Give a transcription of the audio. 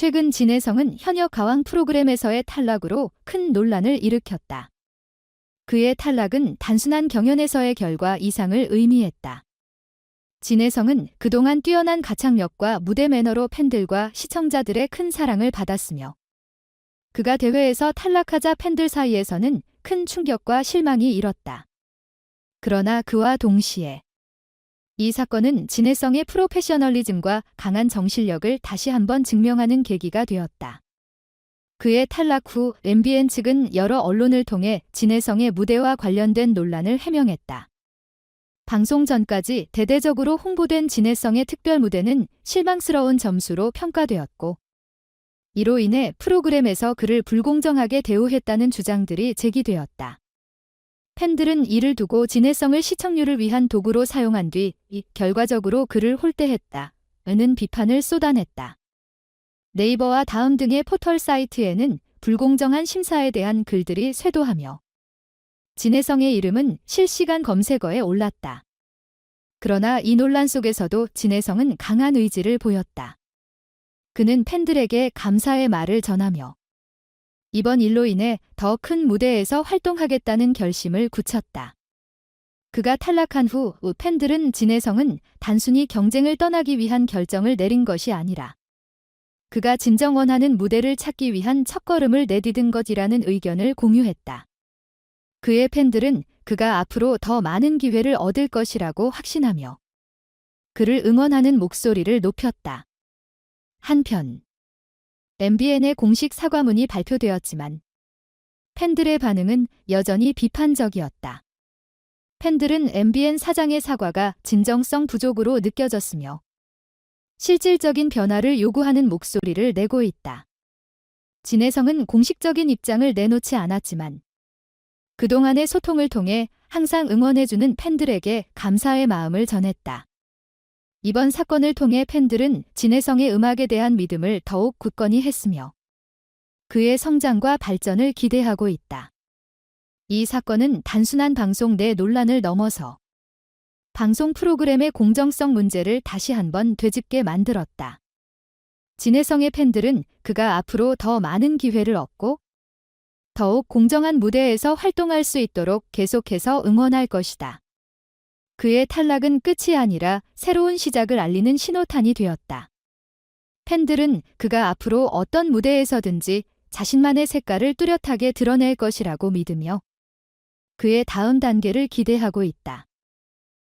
최근 진혜성은 현역 가왕 프로그램에서의 탈락으로 큰 논란을 일으켰다. 그의 탈락은 단순한 경연에서의 결과 이상을 의미했다. 진혜성은 그동안 뛰어난 가창력과 무대 매너로 팬들과 시청자들의 큰 사랑을 받았으며 그가 대회에서 탈락하자 팬들 사이에서는 큰 충격과 실망이 일었다. 그러나 그와 동시에 이 사건은 진혜성의 프로페셔널리즘과 강한 정신력을 다시 한번 증명하는 계기가 되었다. 그의 탈락 후 MBN 측은 여러 언론을 통해 진혜성의 무대와 관련된 논란을 해명했다. 방송 전까지 대대적으로 홍보된 진혜성의 특별 무대는 실망스러운 점수로 평가되었고, 이로 인해 프로그램에서 그를 불공정하게 대우했다는 주장들이 제기되었다. 팬들은 이를 두고 진혜성을 시청률을 위한 도구로 사용한 뒤 이, 결과적으로 그를 홀대했다. 는 비판을 쏟아냈다. 네이버와 다음 등의 포털 사이트에는 불공정한 심사에 대한 글들이 쇄도하며 진혜성의 이름은 실시간 검색어에 올랐다. 그러나 이 논란 속에서도 진혜성은 강한 의지를 보였다. 그는 팬들에게 감사의 말을 전하며 이번 일로 인해 더 큰 무대에서 활동하겠다는 결심을 굳혔다. 그가 탈락한 후 팬들은 진혜성은 단순히 경쟁을 떠나기 위한 결정을 내린 것이 아니라 그가 진정 원하는 무대를 찾기 위한 첫걸음을 내디딘 것이라는 의견을 공유했다. 그의 팬들은 그가 앞으로 더 많은 기회를 얻을 것이라고 확신하며 그를 응원하는 목소리를 높였다. 한편 MBN의 공식 사과문이 발표되었지만 팬들의 반응은 여전히 비판적이었다. 팬들은 MBN 사장의 사과가 진정성 부족으로 느껴졌으며 실질적인 변화를 요구하는 목소리를 내고 있다. 진혜성은 공식적인 입장을 내놓지 않았지만 그동안의 소통을 통해 항상 응원해주는 팬들에게 감사의 마음을 전했다. 이번 사건을 통해 팬들은 진혜성의 음악에 대한 믿음을 더욱 굳건히 했으며 그의 성장과 발전을 기대하고 있다. 이 사건은 단순한 방송 내 논란을 넘어서 방송 프로그램의 공정성 문제를 다시 한번 되짚게 만들었다. 진혜성의 팬들은 그가 앞으로 더 많은 기회를 얻고 더욱 공정한 무대에서 활동할 수 있도록 계속해서 응원할 것이다. 그의 탈락은 끝이 아니라 새로운 시작을 알리는 신호탄이 되었다. 팬들은 그가 앞으로 어떤 무대에서든지 자신만의 색깔을 뚜렷하게 드러낼 것이라고 믿으며 그의 다음 단계를 기대하고 있다.